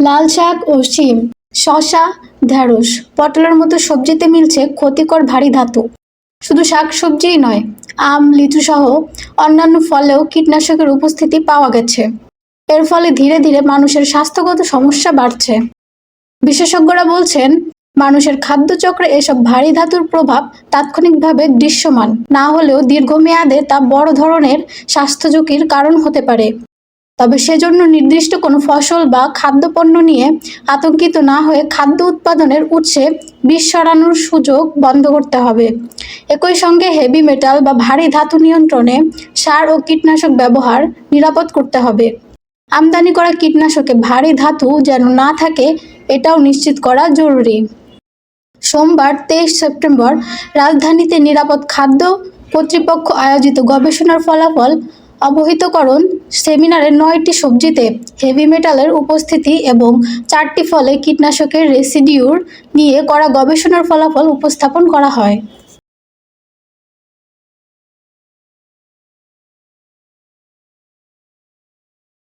লাল শাক ও শিম শশা ঢ্যাঁড়স পটলের মতো সবজিতে মিলছে ক্ষতিকর ভারী ধাতু। শুধু শাক সবজিই নয়, আম, লিচু সহ অন্যান্য ফলেও কীটনাশকের উপস্থিতি পাওয়া গেছে। এর ফলে ধীরে ধীরে মানুষের স্বাস্থ্যগত সমস্যা বাড়ছে। বিশেষজ্ঞরা বলছেন, মানুষের খাদ্যচক্রে এসব ভারী ধাতুর প্রভাব তাৎক্ষণিকভাবে দৃশ্যমান। না হলেও দীর্ঘমেয়াদে তা বড় ধরনের স্বাস্থ্য ঝুঁকির কারণ হতে পারে। তবে সেজন্য নির্দিষ্ট কোনো ফসল বা খাদ্যপণ্য নিয়ে আতঙ্কিত না হয়ে খাদ্য উৎপাদনের উৎসে বিষ সরানোর সুযোগ বন্ধ করতে হবে। একই সঙ্গে হেভি মেটাল বা ভারী ধাতু নিয়ন্ত্রণে সার ও কীটনাশক ব্যবহার নিরাপদ করতে হবে। আমদানি করা কীটনাশকে ভারী ধাতু যেন না থাকে, এটাও নিশ্চিত করা জরুরি। সোমবার তেইশ সেপ্টেম্বর রাজধানীতে নিরাপদ খাদ্য কর্তৃপক্ষ আয়োজিত গবেষণার ফলাফল অবহিতকরণ সেমিনারে নয়টি সবজিতে হেভি মেটালের উপস্থিতি এবং চারটি ফলে কীটনাশকের রেসিডিউর নিয়ে করা গবেষণার ফলাফল উপস্থাপন করা হয়।